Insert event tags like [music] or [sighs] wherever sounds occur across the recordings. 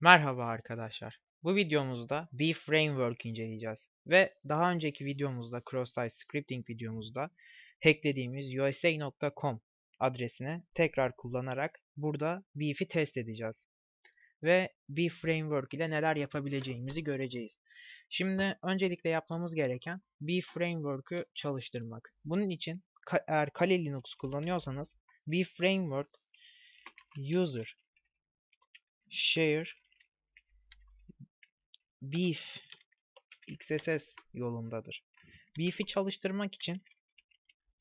Merhaba arkadaşlar. Bu videomuzda B Framework inceleyeceğiz. Ve daha önceki videomuzda, cross-site scripting videomuzda hacklediğimiz usa.com adresini tekrar kullanarak burada Beef'i test edeceğiz. Ve B Framework ile neler yapabileceğimizi göreceğiz. Şimdi öncelikle yapmamız gereken B Framework'ü çalıştırmak. Bunun için eğer Kali Linux kullanıyorsanız B Framework user share beef xss yolundadır. Beef'i çalıştırmak için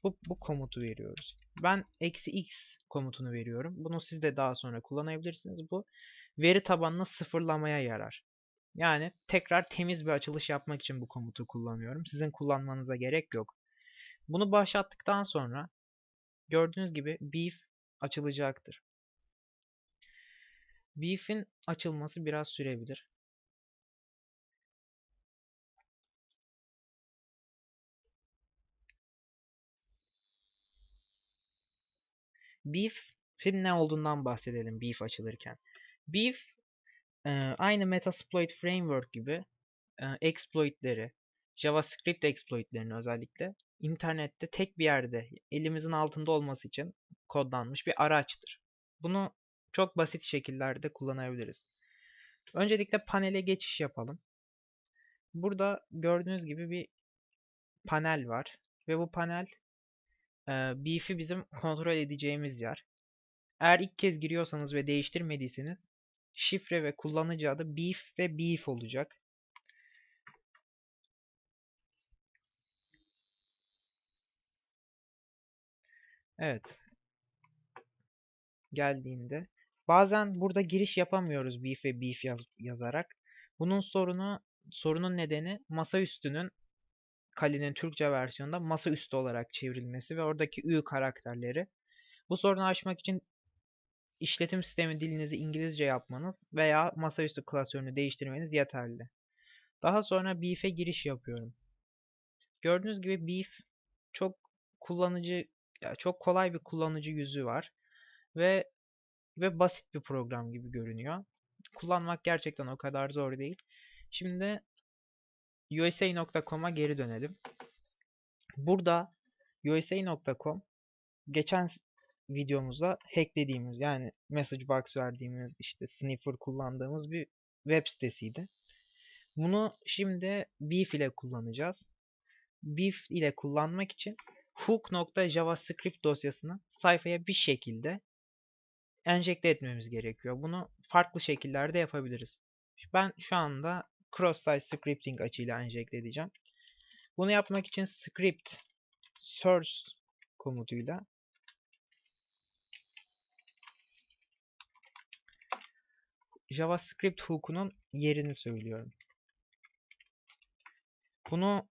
bu, bu komutu veriyoruz. Ben eksi x komutunu veriyorum. Bunu siz de daha sonra kullanabilirsiniz. Bu veri tabanını sıfırlamaya yarar. Yani tekrar temiz bir açılış yapmak için bu komutu kullanıyorum. Sizin kullanmanıza gerek yok. Bunu başlattıktan sonra gördüğünüz gibi beef açılacaktır. Beef'in açılması biraz sürebilir. Beef'in ne olduğundan bahsedelim Beef açılırken. Beef aynı Metasploit Framework gibi e, exploitleri, JavaScript exploitlerini özellikle internette tek bir yerde elimizin altında olması için kodlanmış bir araçtır. Bunu çok basit şekillerde kullanabiliriz. Öncelikle panele geçiş yapalım. Burada gördüğünüz gibi bir panel var ve bu panel Beef'i bizim kontrol edeceğimiz yer. Eğer ilk kez giriyorsanız ve değiştirmediyseniz şifre ve kullanıcı adı Beef ve Beef olacak. Evet. Geldiğinde bazen burada giriş yapamıyoruz Beef ve Beef yaz- yazarak. Bunun sorunu sorunun nedeni masaüstünün Kali'nin Türkçe versiyonunda masaüstü olarak çevrilmesi ve oradaki ü karakterleri. Bu sorunu aşmak için işletim sistemi dilinizi İngilizce yapmanız veya masaüstü klasörünü değiştirmeniz yeterli. Daha sonra Beef'e giriş yapıyorum. Gördüğünüz gibi Beef çok kullanıcı çok kolay bir kullanıcı yüzü var ve ve basit bir program gibi görünüyor. Kullanmak gerçekten o kadar zor değil. Şimdi USA.com'a geri dönelim. Burada USA.com geçen videomuzda hacklediğimiz yani message box verdiğimiz işte sniffer kullandığımız bir web sitesiydi. Bunu şimdi Beef ile kullanacağız. Beef ile kullanmak için hook.javascript dosyasını sayfaya bir şekilde enjekte etmemiz gerekiyor. Bunu farklı şekillerde yapabiliriz. Ben şu anda cross-site scripting açıyla enjekte edeceğim. Bunu yapmak için script source komutuyla JavaScript hook'unun yerini söylüyorum. Bunu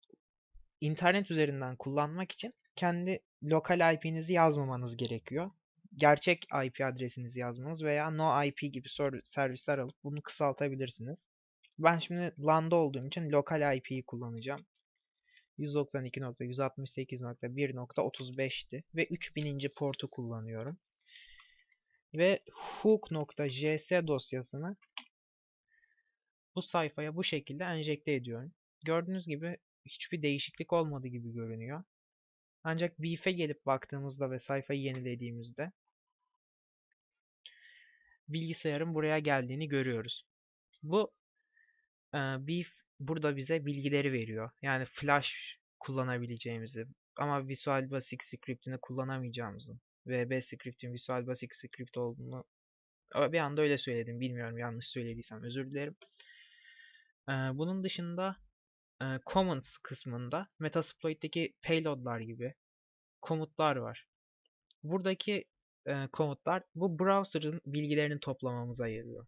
internet üzerinden kullanmak için kendi lokal IP'nizi yazmamanız gerekiyor. Gerçek IP adresinizi yazmanız veya no IP gibi servisler alıp bunu kısaltabilirsiniz. Ben şimdi LAN'da olduğum için lokal IP'yi kullanacağım. 192.168.1.35'ti ve 3000. portu kullanıyorum. Ve hook.js dosyasını bu sayfaya bu şekilde enjekte ediyorum. Gördüğünüz gibi hiçbir değişiklik olmadı gibi görünüyor. Ancak Beef'e gelip baktığımızda ve sayfayı yenilediğimizde bilgisayarın buraya geldiğini görüyoruz. Bu e, burada bize bilgileri veriyor. Yani Flash kullanabileceğimizi ama Visual Basic script'ini kullanamayacağımızı VB script'in Visual Basic script olduğunu bir anda öyle söyledim. Bilmiyorum yanlış söylediysem özür dilerim. Bunun dışında e, comments kısmında Metasploit'teki payload'lar gibi komutlar var. Buradaki komutlar bu browser'ın bilgilerini toplamamıza yarıyor.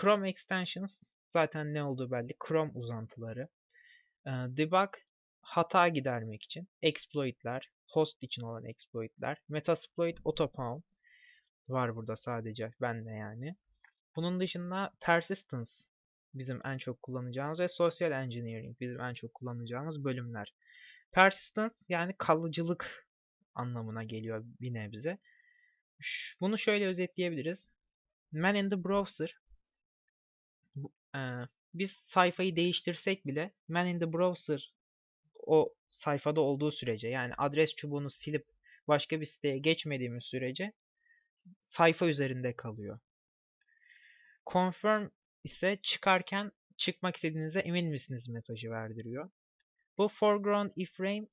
Chrome extensions zaten ne olduğu belli. Chrome uzantıları. E, debug hata gidermek için exploit'ler, host için olan exploit'ler, Metasploit autopound, var burada sadece bende yani. Bunun dışında persistence bizim en çok kullanacağımız ve social engineering bizim en çok kullanacağımız bölümler. Persistence yani kalıcılık anlamına geliyor bir nebze. Bunu şöyle özetleyebiliriz. Man in the browser e, biz sayfayı değiştirsek bile Man in the browser o sayfada olduğu sürece yani adres çubuğunu silip başka bir siteye geçmediğimiz sürece sayfa üzerinde kalıyor. Confirm ise çıkarken çıkmak istediğinize emin misiniz mesajı verdiriyor. Bu foreground iframe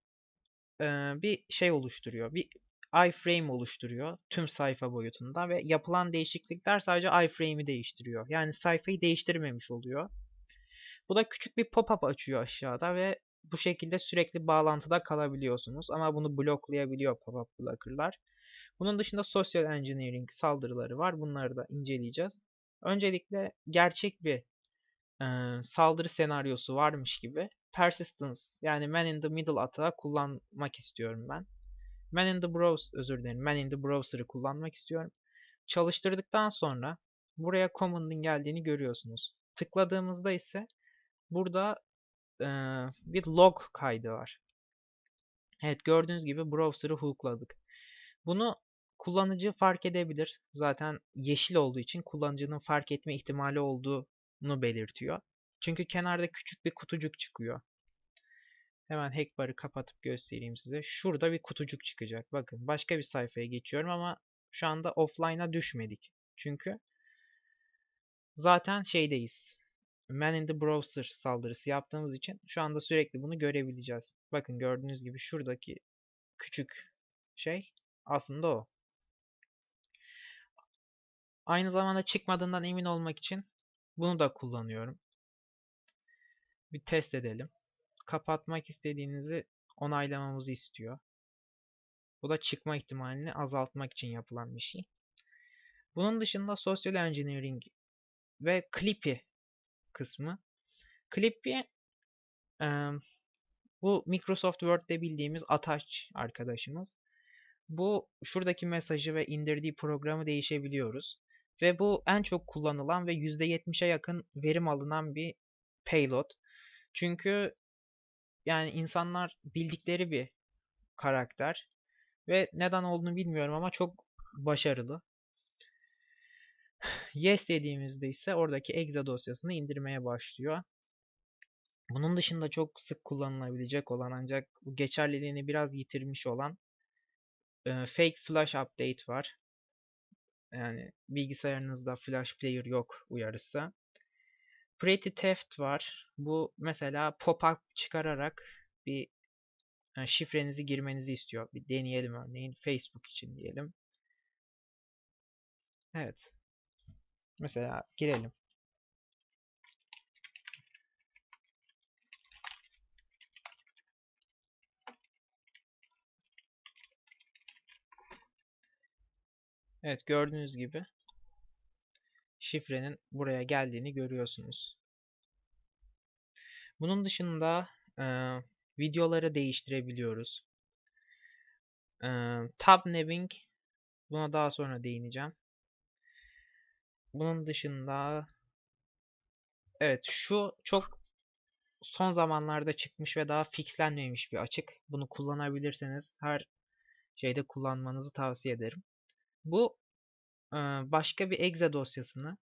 e, bir şey oluşturuyor. Bir iframe oluşturuyor tüm sayfa boyutunda ve yapılan değişiklikler sadece iframe'i değiştiriyor. Yani sayfayı değiştirmemiş oluyor. Bu da küçük bir pop-up açıyor aşağıda ve bu şekilde sürekli bağlantıda kalabiliyorsunuz. Ama bunu bloklayabiliyor pop-up blocker'lar. Bunun dışında social engineering saldırıları var. Bunları da inceleyeceğiz. Öncelikle gerçek bir e, saldırı senaryosu varmış gibi persistence yani man in the middle atağı kullanmak istiyorum ben. Man in the browser özür dilerim. Man in the browser'ı kullanmak istiyorum. Çalıştırdıktan sonra buraya command'ın geldiğini görüyorsunuz. Tıkladığımızda ise burada e, bir log kaydı var. Evet gördüğünüz gibi browser'ı hookladık. Bunu kullanıcı fark edebilir. Zaten yeşil olduğu için kullanıcının fark etme ihtimali olduğunu belirtiyor. Çünkü kenarda küçük bir kutucuk çıkıyor. Hemen hackbar'ı kapatıp göstereyim size. Şurada bir kutucuk çıkacak. Bakın başka bir sayfaya geçiyorum ama şu anda offline'a düşmedik. Çünkü zaten şeydeyiz. Man in the Browser saldırısı yaptığımız için şu anda sürekli bunu görebileceğiz. Bakın gördüğünüz gibi şuradaki küçük şey aslında o. Aynı zamanda çıkmadığından emin olmak için bunu da kullanıyorum. Bir test edelim kapatmak istediğinizi onaylamamızı istiyor. Bu da çıkma ihtimalini azaltmak için yapılan bir şey. Bunun dışında Social Engineering ve Clippy kısmı. Clippy e, bu Microsoft Word'de bildiğimiz ataç arkadaşımız. Bu şuradaki mesajı ve indirdiği programı değişebiliyoruz. Ve bu en çok kullanılan ve %70'e yakın verim alınan bir payload. Çünkü yani insanlar bildikleri bir karakter ve neden olduğunu bilmiyorum ama çok başarılı. [sighs] Yes dediğimizde ise oradaki exe dosyasını indirmeye başlıyor. Bunun dışında çok sık kullanılabilecek olan ancak geçerliliğini biraz yitirmiş olan e, Fake Flash Update var. Yani bilgisayarınızda Flash Player yok uyarısı. Pretty Theft var. Bu mesela pop-up çıkararak bir yani şifrenizi girmenizi istiyor. Bir deneyelim örneğin Facebook için diyelim. Evet. Mesela girelim. Evet gördüğünüz gibi şifrenin buraya geldiğini görüyorsunuz. Bunun dışında e, videoları değiştirebiliyoruz. E, tab nabbing buna daha sonra değineceğim. Bunun dışında evet şu çok son zamanlarda çıkmış ve daha fixlenmemiş bir açık. Bunu kullanabilirseniz her şeyde kullanmanızı tavsiye ederim. Bu başka bir exe dosyasını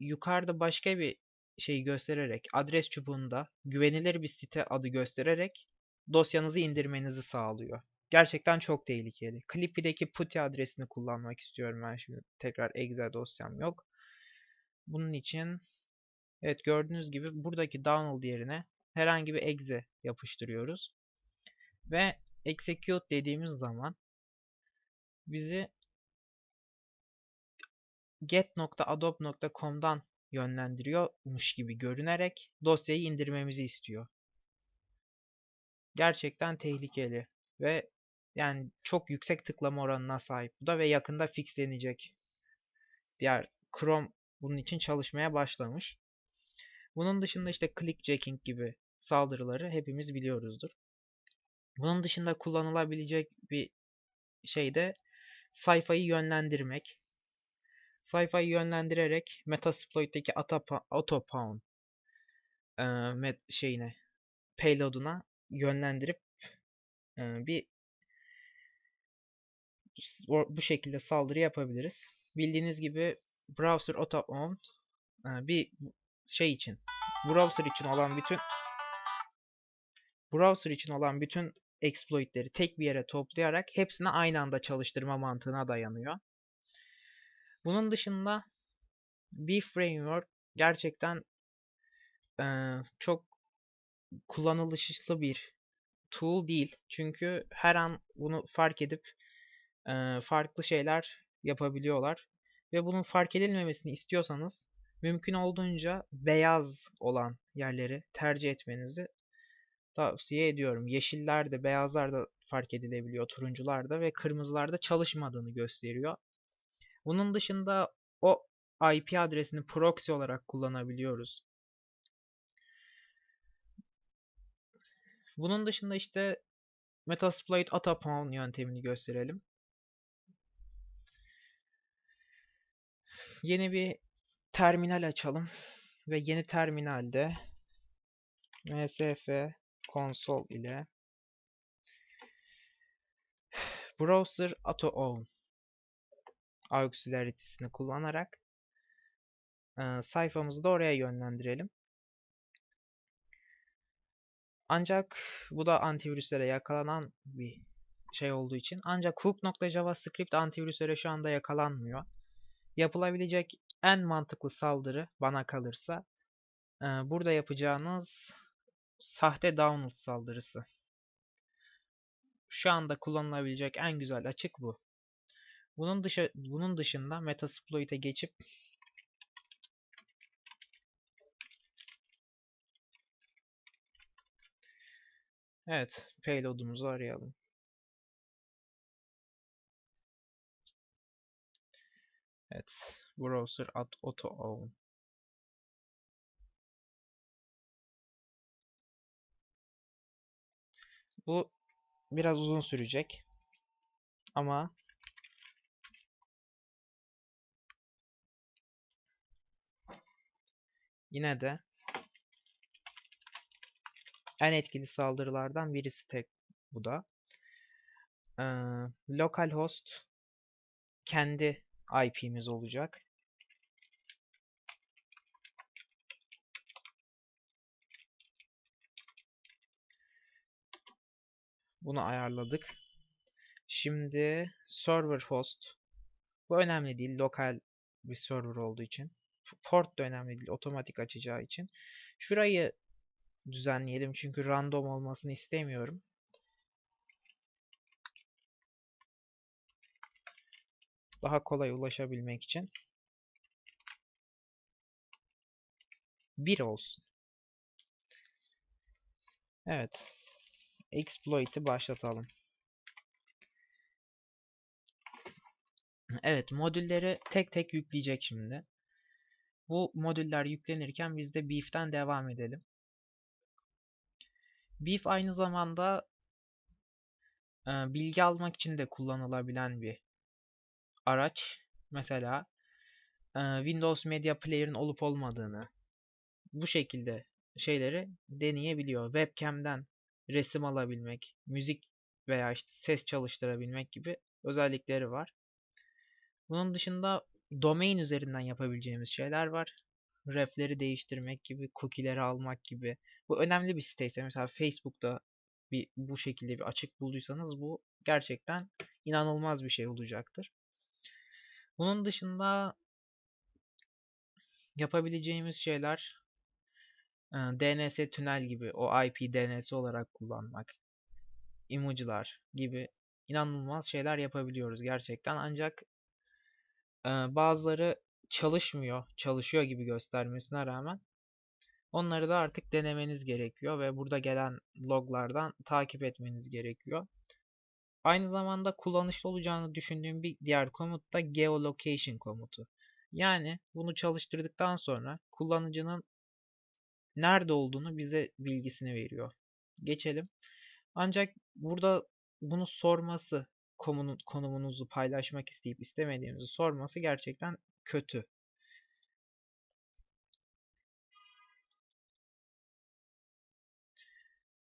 yukarıda başka bir şeyi göstererek adres çubuğunda güvenilir bir site adı göstererek dosyanızı indirmenizi sağlıyor. Gerçekten çok tehlikeli. Clippy'deki putty adresini kullanmak istiyorum ben şimdi. Tekrar exe dosyam yok. Bunun için evet gördüğünüz gibi buradaki download yerine herhangi bir exe yapıştırıyoruz. Ve execute dediğimiz zaman bizi get.adobe.com'dan yönlendiriyormuş gibi görünerek dosyayı indirmemizi istiyor. Gerçekten tehlikeli ve yani çok yüksek tıklama oranına sahip bu da ve yakında fixlenecek. Diğer Chrome bunun için çalışmaya başlamış. Bunun dışında işte clickjacking gibi saldırıları hepimiz biliyoruzdur. Bunun dışında kullanılabilecek bir şey de sayfayı yönlendirmek. Sayfayı yönlendirerek Metasploit'teki AutoPawn e, met şeyine payload'una yönlendirip e, bir bu şekilde saldırı yapabiliriz. Bildiğiniz gibi browser auto-own e, bir şey için browser için olan bütün browser için olan bütün exploitleri tek bir yere toplayarak hepsini aynı anda çalıştırma mantığına dayanıyor. Bunun dışında bir framework gerçekten e, çok kullanılışlı bir tool değil. Çünkü her an bunu fark edip e, farklı şeyler yapabiliyorlar. Ve bunun fark edilmemesini istiyorsanız mümkün olduğunca beyaz olan yerleri tercih etmenizi tavsiye ediyorum. Yeşiller de beyazlar da fark edilebiliyor turuncularda ve kırmızılarda çalışmadığını gösteriyor. Bunun dışında o IP adresini proxy olarak kullanabiliyoruz. Bunun dışında işte Metasploit Atapawn yöntemini gösterelim. Yeni bir terminal açalım ve yeni terminalde msf konsol ile browser auto own auxilarity'sini kullanarak sayfamızı da oraya yönlendirelim. Ancak bu da antivirüslere yakalanan bir şey olduğu için ancak hook.javascript antivirüslere şu anda yakalanmıyor. Yapılabilecek en mantıklı saldırı bana kalırsa burada yapacağınız sahte download saldırısı. Şu anda kullanılabilecek en güzel açık bu. Bunun dışı bunun dışında Metasploit'e geçip Evet, payload'umuzu arayalım. Evet, browser at auto own. Bu biraz uzun sürecek. Ama yine de en etkili saldırılardan birisi tek bu da. Ee, localhost kendi IP'miz olacak. Bunu ayarladık. Şimdi server host. Bu önemli değil. Lokal bir server olduğu için. Port da önemli değil. Otomatik açacağı için. Şurayı düzenleyelim. Çünkü random olmasını istemiyorum. Daha kolay ulaşabilmek için. 1 olsun. Evet. Exploit'i başlatalım. Evet, modülleri tek tek yükleyecek şimdi. Bu modüller yüklenirken biz de Beef'ten devam edelim. Beef aynı zamanda e, bilgi almak için de kullanılabilen bir araç. Mesela e, Windows Media Player'ın olup olmadığını bu şekilde şeyleri deneyebiliyor. Webcam'den resim alabilmek, müzik veya işte ses çalıştırabilmek gibi özellikleri var. Bunun dışında domain üzerinden yapabileceğimiz şeyler var. Refleri değiştirmek gibi, cookie'leri almak gibi. Bu önemli bir siteyse mesela Facebook'ta bir bu şekilde bir açık bulduysanız bu gerçekten inanılmaz bir şey olacaktır. Bunun dışında yapabileceğimiz şeyler DNS tünel gibi o IP DNS olarak kullanmak, emoji'lar gibi inanılmaz şeyler yapabiliyoruz gerçekten. Ancak bazıları çalışmıyor, çalışıyor gibi göstermesine rağmen onları da artık denemeniz gerekiyor ve burada gelen loglardan takip etmeniz gerekiyor. Aynı zamanda kullanışlı olacağını düşündüğüm bir diğer komut da geolocation komutu. Yani bunu çalıştırdıktan sonra kullanıcının nerede olduğunu bize bilgisini veriyor. Geçelim. Ancak burada bunu sorması konumunu- konumunuzu paylaşmak isteyip istemediğinizi sorması gerçekten kötü.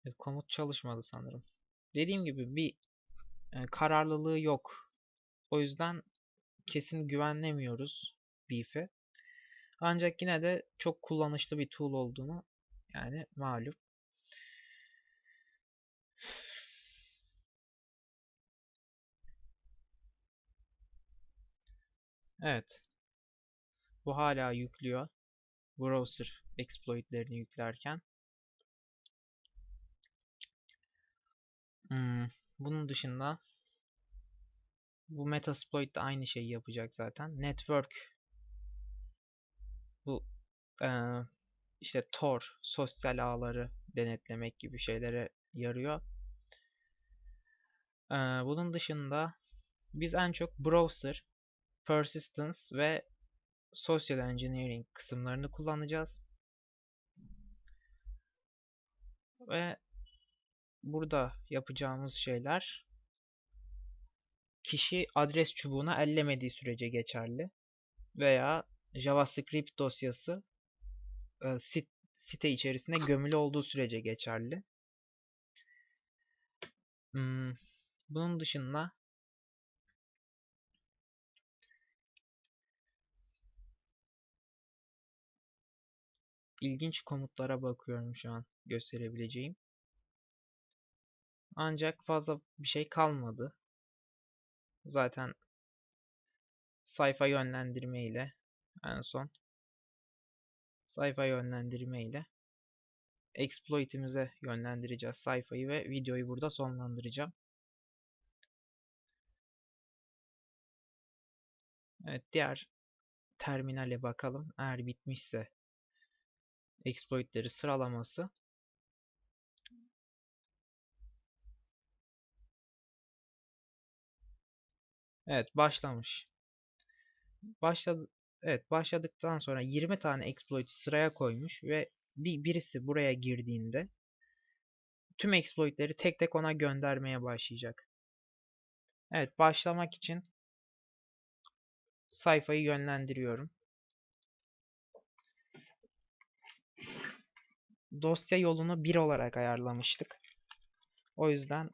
Evet, komut çalışmadı sanırım. Dediğim gibi bir e, kararlılığı yok. O yüzden kesin güvenlemiyoruz Beef'e. Ancak yine de çok kullanışlı bir tool olduğunu yani malum. Evet. Bu hala yüklüyor. Browser exploitlerini yüklerken. Hmm, bunun dışında bu Metasploit de aynı şeyi yapacak zaten. Network bu eee, işte Tor, sosyal ağları denetlemek gibi şeylere yarıyor. Eee, bunun dışında biz en çok browser, persistence ve social engineering kısımlarını kullanacağız. Ve burada yapacağımız şeyler kişi adres çubuğuna ellemediği sürece geçerli veya JavaScript dosyası e, sit- site içerisinde gömülü olduğu sürece geçerli. Hmm, bunun dışında ilginç komutlara bakıyorum şu an gösterebileceğim. Ancak fazla bir şey kalmadı. Zaten sayfa yönlendirme ile en son sayfa yönlendirme ile exploit'imize yönlendireceğiz sayfayı ve videoyu burada sonlandıracağım. Evet diğer terminale bakalım. Eğer bitmişse exploit'leri sıralaması. Evet başlamış. Başladı Evet başladıktan sonra 20 tane exploit sıraya koymuş ve bir birisi buraya girdiğinde tüm exploitleri tek tek ona göndermeye başlayacak. Evet başlamak için sayfayı yönlendiriyorum. Dosya yolunu 1 olarak ayarlamıştık. O yüzden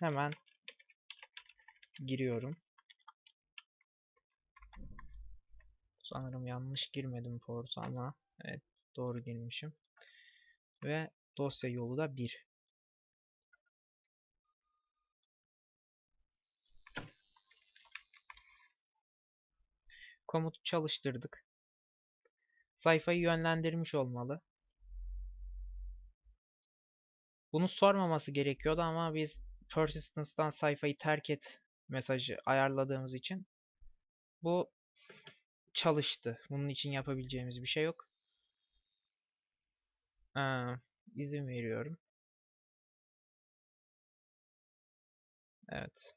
hemen giriyorum. Sanırım yanlış girmedim portu ama evet doğru girmişim. Ve dosya yolu da 1. Komutu çalıştırdık. Sayfayı yönlendirmiş olmalı. Bunu sormaması gerekiyordu ama biz persistence'dan sayfayı terk et mesajı ayarladığımız için bu çalıştı. Bunun için yapabileceğimiz bir şey yok. Ee, izin veriyorum. Evet.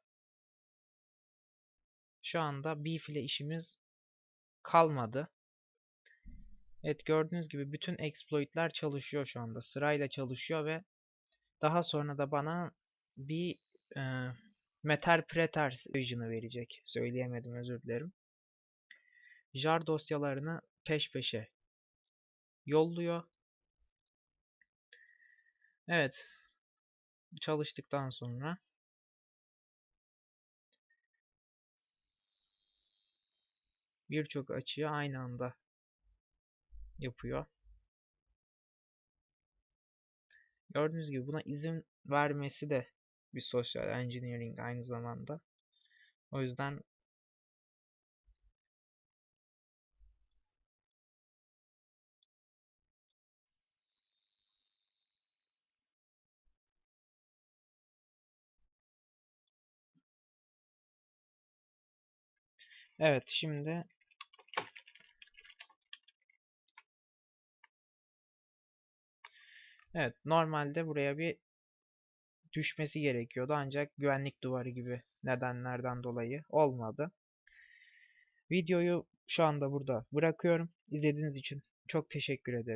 Şu anda beef ile işimiz kalmadı. Evet gördüğünüz gibi bütün exploitler çalışıyor şu anda. Sırayla çalışıyor ve daha sonra da bana bir e, meterpreter vision'ı verecek. Söyleyemedim özür dilerim. jar dosyalarını peş peşe yolluyor. Evet. Çalıştıktan sonra birçok açıyı aynı anda yapıyor. Gördüğünüz gibi buna izin vermesi de bir social engineering aynı zamanda. O yüzden Evet şimdi Evet normalde buraya bir düşmesi gerekiyordu ancak güvenlik duvarı gibi nedenlerden dolayı olmadı. Videoyu şu anda burada bırakıyorum. İzlediğiniz için çok teşekkür ederim.